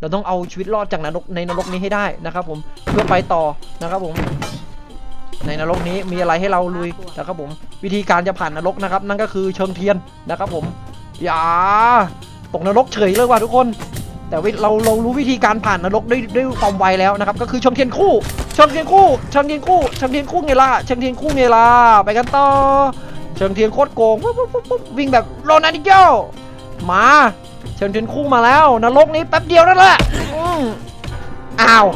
เราต้องเอาชีวิตรอดจากนรกในนรกนี้ให้ได้นะครับ ผมเพื่อไปต่อนะครับผม ในนรกนี้มีอะไรให้เราลุยนะครับผม วิธีการจะผ่านนรกนะครับ นั่นก็คือเชิงเทียนนะครับ ผมอย่าตกนรกเฉยเลยว่ะทุกคน แต่วิเราเรารู้วิธีการผ่านนรกด้วยด้วยความไวแล้วนะครับ ก็คือเชิงเทียนคู่เชิงเทียนคู่เชิงเทียนคู่เชิงเทียนคู่ไงล่ะเชิงเทียนคู่ไงล่ะไปกันต่อเชิงเทียนโคตรโกงปุ๊บปุ๊บปุ๊บปุ๊บวิ่งแบบโรนัลดิโญ่มา เชิญเทียนคู่มาแล้วนรกนี้แป๊บเดียวนั่นแหละอ้าว